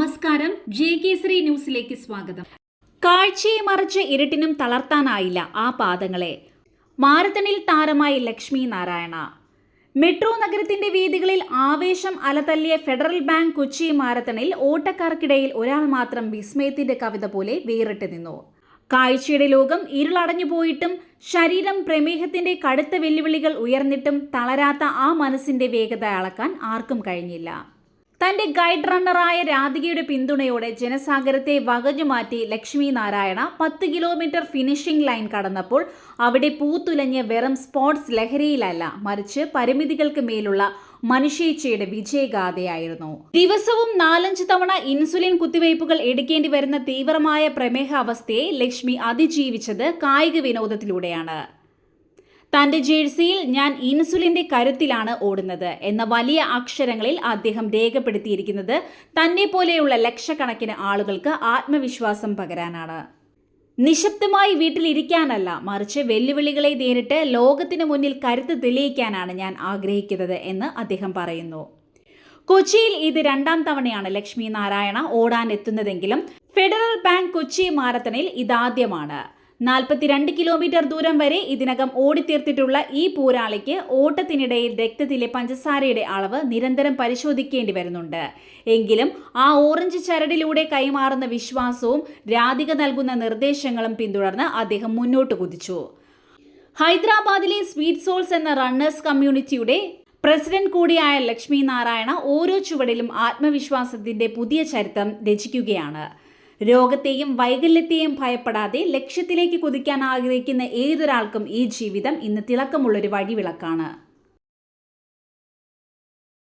നമസ്കാരം. ജെ കേസരി ന്യൂസിലേക്ക് സ്വാഗതം. കാഴ്ചയെ മറിച്ച് ഇരുട്ടിനും തളർത്താനായില്ല ആ പാദങ്ങളെ മാരത്തണിൽ താരമായി ലക്ഷ്മി നാരായണ. മെട്രോ നഗരത്തിന്റെ വീതികളിൽ ആവേശം അലതല്ലിയ ഫെഡറൽ ബാങ്ക് കൊച്ചി മാരത്തണിൽ ഓട്ടക്കാർക്കിടയിൽ ഒരാൾ മാത്രം വിസ്മയത്തിന്റെ കവിത പോലെ വേറിട്ട് നിന്നു. കാഴ്ചയുടെ ലോകം ഇരുളടഞ്ഞു പോയിട്ടും ശരീരം പ്രമേഹത്തിന്റെ കടുത്ത വെല്ലുവിളികൾ ഉയർന്നിട്ടും തളരാത്ത ആ മനസ്സിന്റെ വേഗത അളക്കാൻ ആർക്കും കഴിഞ്ഞില്ല. തന്റെ ഗൈഡ് റണ്ണറായ രാധികയുടെ പിന്തുണയോടെ ജനസാഗരത്തെ വകഞ്ഞുമാറ്റി ലക്ഷ്മി നാരായണ പത്ത് കിലോമീറ്റർ ഫിനിഷിംഗ് ലൈൻ കടന്നപ്പോൾ അവിടെ പൂത്തുലഞ്ഞ വെറും സ്പോർട്സ് ലഹരിയിലല്ല മറിച്ച് പരിമിതികൾക്ക് മേലുള്ള മനുഷ്യേച്ഛയുടെ വിജയഗാഥയായിരുന്നു. ദിവസവും നാലഞ്ച് തവണ ഇൻസുലിൻ കുത്തിവയ്പ്പുകൾ എടുക്കേണ്ടി വരുന്ന തീവ്രമായ പ്രമേഹ അവസ്ഥയെ ലക്ഷ്മി അതിജീവിച്ചത് കായിക വിനോദത്തിലൂടെയാണ്. തന്റെ ജേഴ്സിയിൽ ഞാൻ ഇൻസുലിന്റെ കരുത്തിലാണ് ഓടുന്നത് എന്ന വലിയ അക്ഷരങ്ങളിൽ അദ്ദേഹം രേഖപ്പെടുത്തിയിരിക്കുന്നത് തന്നെ പോലെയുള്ള ലക്ഷക്കണക്കിന് ആളുകൾക്ക് ആത്മവിശ്വാസം പകരാനാണ്. നിശബ്ദമായി വീട്ടിലിരിക്കാനല്ല മറിച്ച് വെല്ലുവിളികളെ നേരിട്ട് ലോകത്തിന് മുന്നിൽ കരുത്ത് തെളിയിക്കാനാണ് ഞാൻ ആഗ്രഹിക്കുന്നത് എന്ന് അദ്ദേഹം പറയുന്നു. കൊച്ചിയിൽ ഇത് രണ്ടാം തവണയാണ് ലക്ഷ്മി നാരായണ ഓടാൻ എത്തുന്നതെങ്കിലും ഫെഡറൽ ബാങ്ക് കൊച്ചി മാരത്തണിൽ ഇതാദ്യമാണ്. നാൽപ്പത്തിരണ്ട് കിലോമീറ്റർ ദൂരം വരെ ഇതിനകം ഓടിത്തീർത്തിട്ടുള്ള ഈ പോരാളിക്ക് ഓട്ടത്തിനിടയിൽ രക്തത്തിലെ പഞ്ചസാരയുടെ അളവ് നിരന്തരം പരിശോധിക്കേണ്ടി വരുന്നുണ്ട്. എങ്കിലും ആ ഓറഞ്ച് ചരടിലൂടെ കൈമാറുന്ന വിശ്വാസവും രാധിക നൽകുന്ന നിർദ്ദേശങ്ങളും പിന്തുടർന്ന് അദ്ദേഹം മുന്നോട്ട് കുതിച്ചു. ഹൈദരാബാദിലെ സ്വീറ്റ് സോൾസ് എന്ന റണ്ണേഴ്സ് കമ്മ്യൂണിറ്റിയുടെ പ്രസിഡന്റ് കൂടിയായ ലക്ഷ്മി നാരായണ ഓരോ ചുവടിലും ആത്മവിശ്വാസത്തിന്റെ പുതിയ ചരിത്രം രചിക്കുകയാണ്. രോഗത്തെയും വൈകല്യത്തെയും ഭയപ്പെടാതെ ലക്ഷ്യത്തിലേക്ക് കുതിക്കാൻ ആഗ്രഹിക്കുന്ന ഏതൊരാൾക്കും ഈ ജീവിതം ഇന്ന് തിളക്കമുള്ളൊരു വഴിവിളക്കാണ്.